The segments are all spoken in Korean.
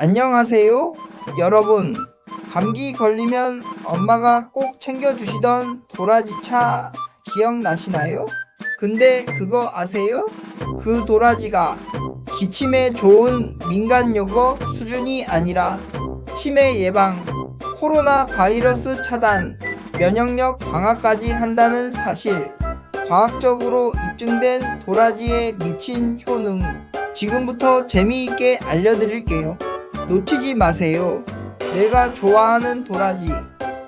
안녕하세요. 여러분, 감기 걸리면 엄마가 꼭 챙겨주시던 도라지차 기억나시나요? 근데 그거 아세요? 그 도라지가 기침에 좋은 민간 요거 수준이 아니라 치매 예방, 코로나 바이러스 차단, 면역력 강화까지 한다는 사실. 과학적으로 입증된 도라지의 미친 효능. 지금부터 재미있게 알려드릴게요. 놓치지 마세요. 내가 좋아하는 도라지.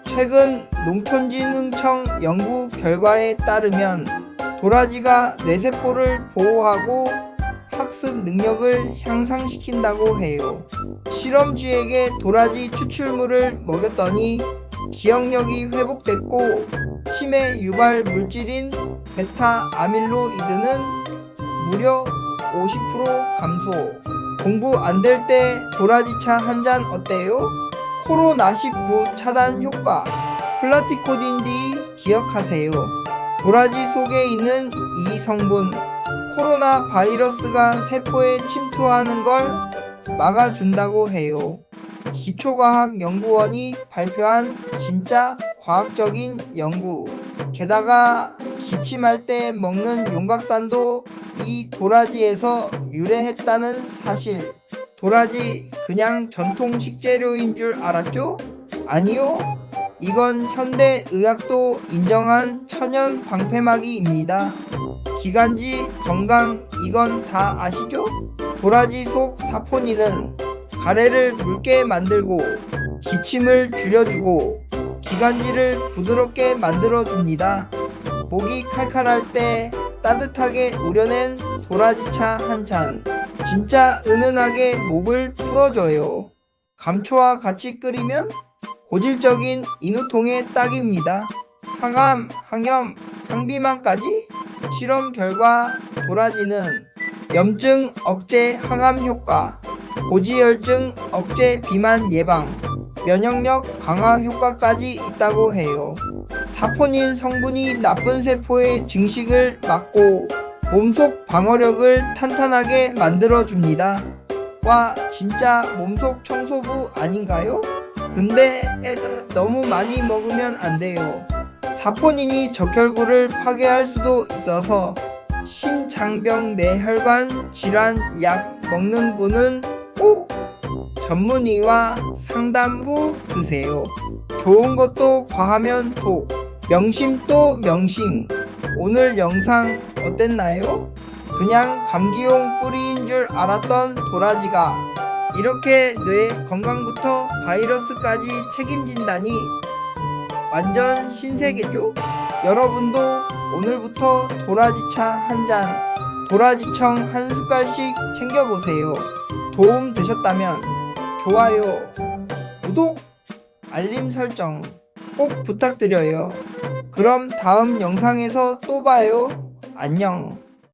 최근 농촌진흥청 연구 결과에 따르면 도라지가 뇌세포를 보호하고 학습 능력을 향상시킨다고 해요. 실험쥐에게 도라지 추출물을 먹였더니 기억력이 회복됐고 치매 유발 물질인 베타 아밀로이드는 무려 50% 감소. 공부 안 될 때 도라지차 한 잔 어때요? 코로나19 차단 효과. 플라티코딘 D 기억하세요. 도라지 속에 있는 이 성분. 코로나 바이러스가 세포에 침투하는 걸 막아준다고 해요. 기초과학연구원이 발표한 진짜 과학적인 연구. 게다가 기침할 때 먹는 용각산도 이 도라지에서 유래했다는 사실. 도라지 그냥 전통 식재료인 줄 알았죠? 아니요. 이건 현대 의학도 인정한 천연 방패막이입니다. 기관지 건강 이건 다 아시죠? 도라지 속 사포닌은 가래를 묽게 만들고 기침을 줄여주고 기관지를 부드럽게 만들어줍니다. 목이 칼칼할 때 따뜻하게 우려낸 도라지차 한 잔. 진짜 은은하게 목을 풀어줘요. 감초와 같이 끓이면 고질적인 인후통에 딱입니다. 항암, 항염, 항비만까지 실험 결과 도라지는 염증 억제 항암 효과, 고지혈증 억제 비만 예방, 면역력 강화 효과까지 있다고 해요. 사포닌 성분이 나쁜 세포의 증식을 막고 몸속 방어력을 탄탄하게 만들어줍니다. 와, 진짜 몸속 청소부 아닌가요? 근데 너무 많이 먹으면 안 돼요. 사포닌이 적혈구를 파괴할 수도 있어서 심장병 뇌혈관 질환 약 먹는 분은 꼭 전문의와 상담 후 드세요. 좋은 것도 과하면 독, 명심 또 명심. 오늘 영상 어땠나요? 그냥 감기용 뿌리인 줄 알았던 도라지가 이렇게 뇌 건강부터 바이러스까지 책임진다니 완전 신세계죠? 여러분도 오늘부터 도라지차 한 잔, 도라지청 한 숟갈씩 챙겨보세요. 도움 되셨다면 좋아요, 구독, 알림 설정 꼭 부탁드려요. 그럼 다음 영상에서 또 봐요. 안녕.